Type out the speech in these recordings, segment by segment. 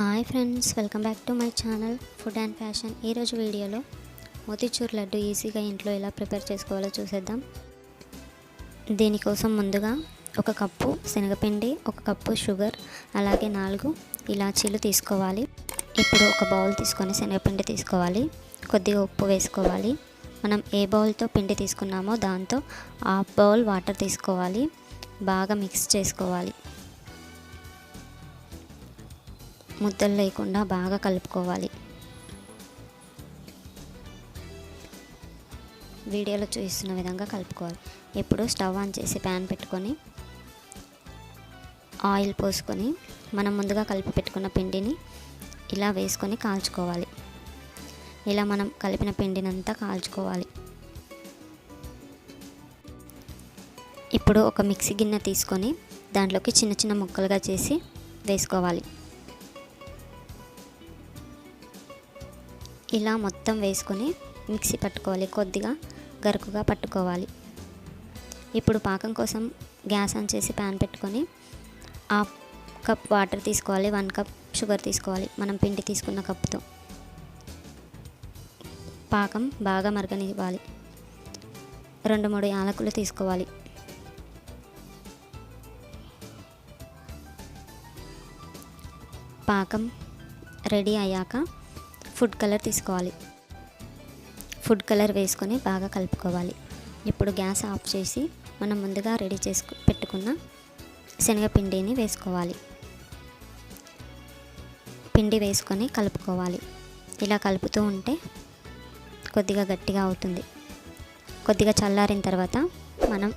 Hi friends welcome back to my channel food and fashion. ఈరోజు వీడియోలో మోతిచూర్ లడ్డు ఈజీగా ఇంట్లో ఎలా ప్రిపేర్ చేసుకోవాలో చూసేద్దాం. దీనికోసం ముందుగా ఒక కప్పు శనగపిండి ఒక కప్పు షుగర్ అలాగే నాలుగు ఇలాచీలు తీసుకోవాలి. ఇప్పుడు ఒక బౌల్ తీసుకొని శనగపిండి తీసుకోవాలి. కొద్దిగా ఉప్పు వేసుకోవాలి. మనం ఏ బౌల్తో పిండి తీసుకున్నామో దాంతో హాఫ్ బౌల్ వాటర్ తీసుకోవాలి. బాగా మిక్స్ చేసుకోవాలి. ముద్దలు లేకుండా బాగా కలుపుకోవాలి. వీడియోలో చూపిస్తున్న విధంగా కలుపుకోవాలి. ఇప్పుడు స్టవ్ ఆన్ చేసి ప్యాన్ పెట్టుకొని ఆయిల్ పోసుకొని మనం ముందుగా కలిపి పెట్టుకున్న పిండిని ఇలా వేసుకొని కాల్చుకోవాలి. ఇలా మనం కలిపిన పిండినంతా కాల్చుకోవాలి. ఇప్పుడు ఒక మిక్సీ గిన్నె తీసుకొని దాంట్లోకి చిన్న చిన్న ముక్కలుగా చేసి వేసుకోవాలి. ఇలా మొత్తం వేసుకొని మిక్సీ పట్టుకోవాలి కొద్దిగా గరుకుగా పట్టుకోవాలి. ఇప్పుడు పాకం కోసం గ్యాస్ ఆన్ చేసి ప్యాన్ పెట్టుకొని హాఫ్ కప్ వాటర్ తీసుకోవాలి వన్ కప్ షుగర్ తీసుకోవాలి మనం పిండి తీసుకున్న కప్తో పాకం బాగా మరగనివ్వాలి. రెండు మూడు యాలకులు తీసుకోవాలి. పాకం రెడీ అయ్యాక ఫుడ్ కలర్ తీసుకోవాలి. ఫుడ్ కలర్ వేసుకొని బాగా కలుపుకోవాలి. ఇప్పుడు గ్యాస్ ఆఫ్ చేసి మనం ముందుగా రెడీ చేసుకు పెట్టుకున్న శనగపిండిని వేసుకోవాలి. పిండి వేసుకొని కలుపుకోవాలి. ఇలా కలుపుతూ ఉంటే కొద్దిగా గట్టిగా అవుతుంది. కొద్దిగా చల్లారిన తర్వాత మనం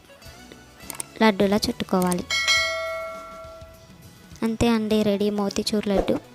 లడ్డూలా చుట్టుకోవాలి. అంతే అండి రెడీ మోతీచూర్ లడ్డు.